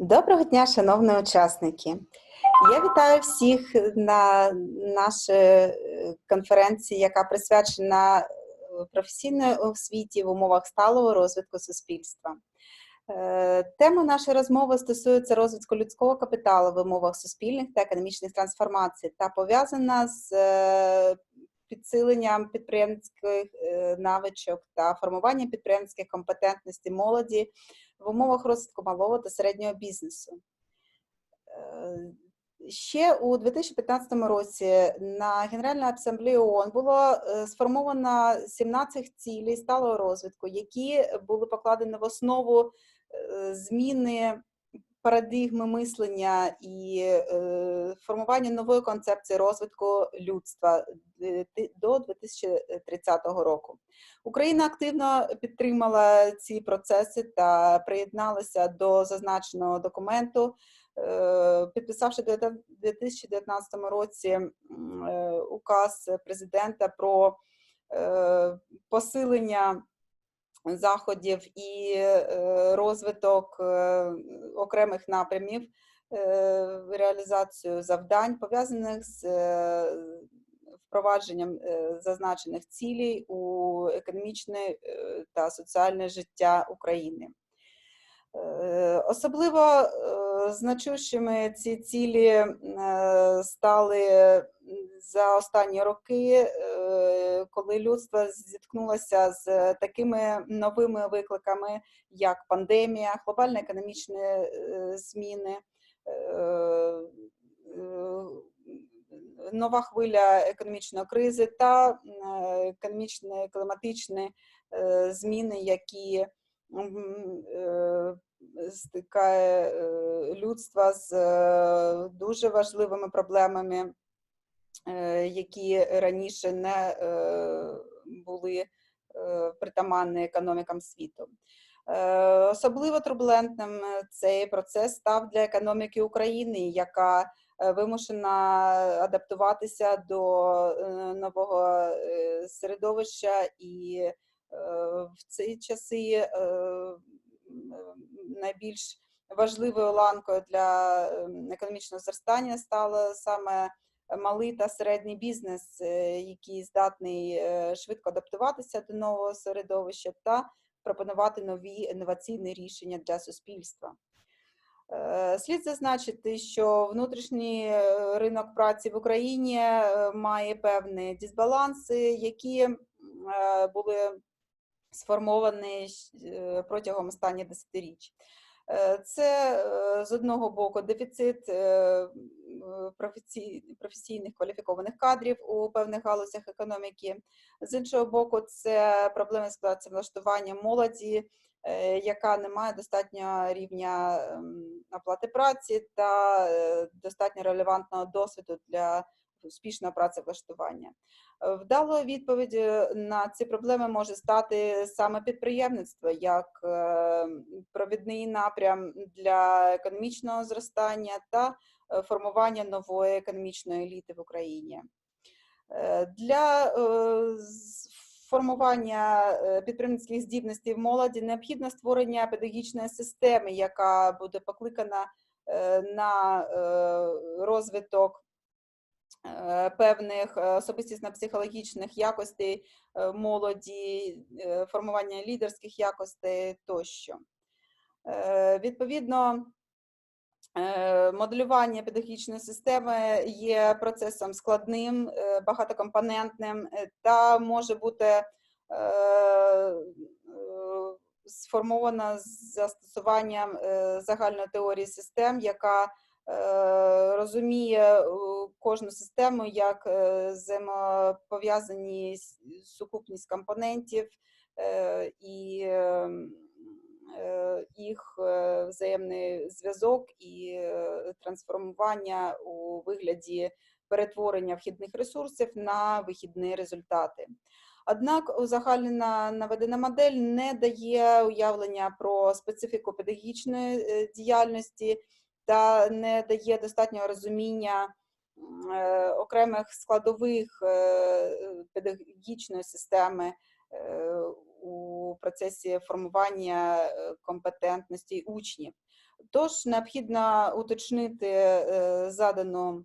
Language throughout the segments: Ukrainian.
Доброго дня, шановні учасники. Я вітаю всіх на нашій е, конференції, яка присвячена е, професійної освіті в умовах сталого розвитку суспільства. Е, Тема нашої розмови стосується розвитку людського капіталу в умовах суспільних та економічних трансформацій та пов'язана з підсиленням підприємницьких е, навичок та формуванням підприємницьких компетентностей молоді в умовах розвитку малого та середнього бізнесу. Е, Ще у 2015 році на Генеральній асамблеї ООН було е, сформовано 17 цілей сталого розвитку, які були покладені в основу зміни парадигми мислення і е, формування нової концепції розвитку людства е, до 2030 року. Україна активно підтримала ці процеси та приєдналася до зазначеного документу, е, підписавши у 2019 році указ президента про посилення заходів і е, розвиток е, окремих напрямів, е, реалізацію завдань, пов'язаних з впровадженням зазначених цілей у економічне та соціальне життя України. Особливо значущими ці цілі стали за останні роки, коли людство зіткнулося з такими новими викликами, як пандемія, глобальні економічні е, зміни, е, е, нова хвиля економічної кризи та е, економічні кліматичні е, зміни, які е, стикає е, людство з е, дуже важливими проблемами, е, які раніше не е, були е, притаманні економікам світу. Е, Особливо турбулентним цей процес став для економіки України, яка е, вимушена адаптуватися до е, нового е, середовища і е, в ці часи е, найбільш важливою ланкою для економічного зростання стало саме малий та середній бізнес, е, який здатний е, швидко адаптуватися до нового середовища та пропонувати нові інноваційні рішення для суспільства. Е, Слід зазначити, що внутрішній ринок праці в Україні має певні дисбаланси, які були сформовані протягом останніх десятиріч. Е, Це е, з одного боку дефіцит е, професійних кваліфікованих кадрів у певних галузях економіки. З іншого боку, це проблеми з працевлаштуванням молоді, яка не має достатнього рівня ем, оплати праці та достатньо релевантного досвіду для успішного працевлаштування. Е, Вдалою відповіддю на ці проблеми може стати саме підприємництво як е, провідний напрям для економічного зростання та е, формування нової економічної еліти в Україні. Е, Для е, формування е, підприємницьких здібностей в молоді необхідно створення педагогічної системи, яка буде покликана е, на е, розвиток е, певних е, особистісно-психологічних якостей е, молоді, е, формування лідерських якостей тощо. Е, Відповідно, е, моделювання педагогічної системи є процесом складним, е, багатокомпонентним е, та може бути е, е, сформована з застосуванням е, загальної теорії систем, яка е, розуміє е, кожну систему як е, взаємопов'язані сукупність компонентів е, і е, е, їх е, взаємний зв'язок і е, трансформування у вигляді перетворення вхідних ресурсів на вихідні результати. Однак узагальнена наведена модель не дає уявлення про специфіку педагогічної е, діяльності та не дає достатнього розуміння е, окремих складових е, педагогічної системи е, у процесі формування компетентності учнів. Тож необхідно уточнити задану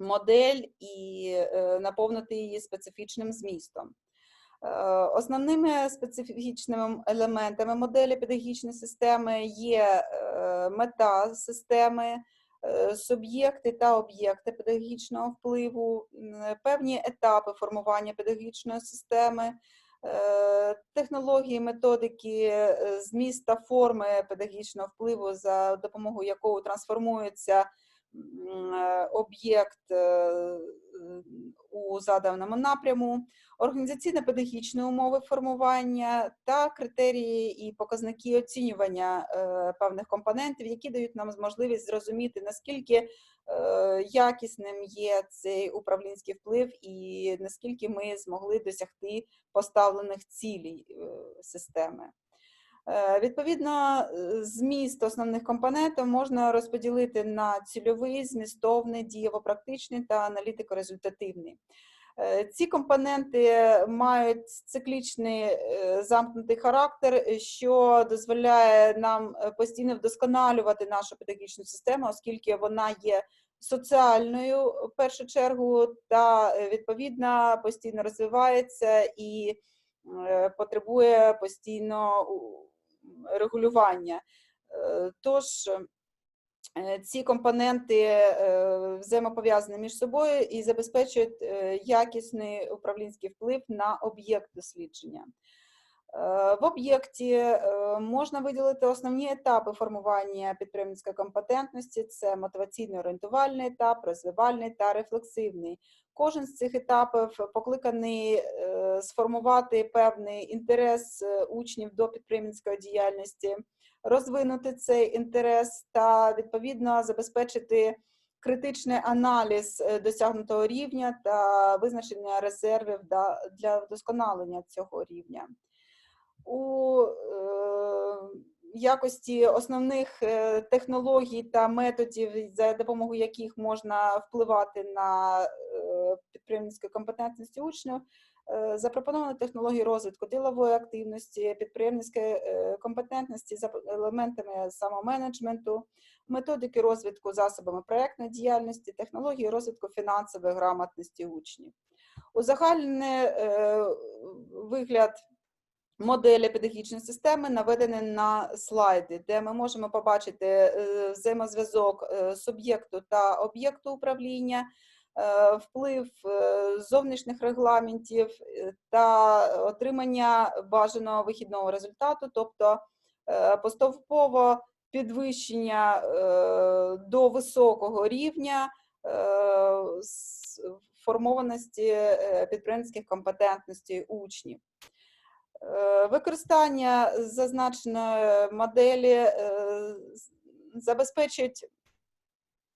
модель і наповнити її специфічним змістом. Е, Основними специфічними елементами моделі педагогічної системи є е, мета системи, е, суб'єкти та об'єкти педагогічного впливу, певні етапи формування педагогічної системи, технології, методики, зміст та форми педагогічного впливу, за допомогою якого трансформується об'єкт е, у заданому напряму, організаційно-педагогічні умови формування та критерії і показники оцінювання е, певних компонентів, які дають нам можливість зрозуміти, наскільки е, якісним є цей управлінський вплив і наскільки ми змогли досягти поставлених цілей е, системи. Е, Відповідно, е, зміст основних компонентів можна розподілити на цільовий, змістовний, дієво-практичний та аналітико-результативний. Е, Ці компоненти мають циклічний замкнутий характер, що дозволяє нам постійно вдосконалювати нашу педагогічну систему, оскільки вона є соціальною в першу чергу та відповідно постійно розвивається і потребує постійно регулювання. Е, Тож е, ці компоненти е, взаємопов'язані між собою і забезпечують якісний управлінський вплив на об'єкт дослідження. Е, В об'єкті е, можна виділити основні етапи формування підприємницької компетентності: це мотиваційно-орієнтувальний етап, розвивальний та рефлексивний. Кожен з цих етапів покликаний е, сформувати певний інтерес е, учнів до підприємницької діяльності, розвинути цей інтерес та відповідно забезпечити критичний аналіз е, досягнутого рівня та визначення резервів для вдосконалення цього рівня. У е, якості основних е, технологій та методів, за допомогою яких можна впливати на е, підприємницьку компетентність учнів, запропоновано технології розвитку ділової активності, підприємницької компетентності за елементами самоменеджменту, методики розвитку засобами проектної діяльності, технології розвитку фінансової грамотності учнів. Узагальнений е, вигляд моделі педагогічної системи наведені на слайди, де ми можемо побачити е, взаємозв'язок е, суб'єкту та об'єкту управління, е, вплив зовнішніх регламентів та отримання бажаного вихідного результату, тобто поступово підвищення до високого рівня формованості підприємницьких компетентностей учнів. Е, Використання зазначеної моделі е, забезпечить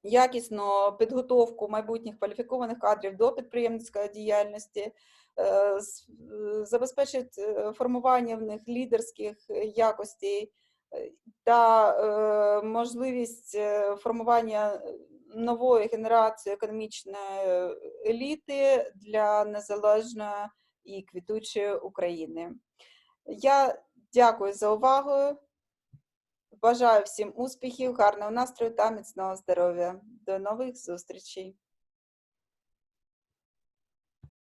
якісну підготовку майбутніх кваліфікованих кадрів до підприємницької діяльності, е, забезпечить формування в них лідерських якостей та можливість формування нової генерації економічної еліти для незалежної і квітучої України. Я дякую за увагу. Бажаю всім успіхів, гарного настрою та міцного здоров'я. До нових зустрічей!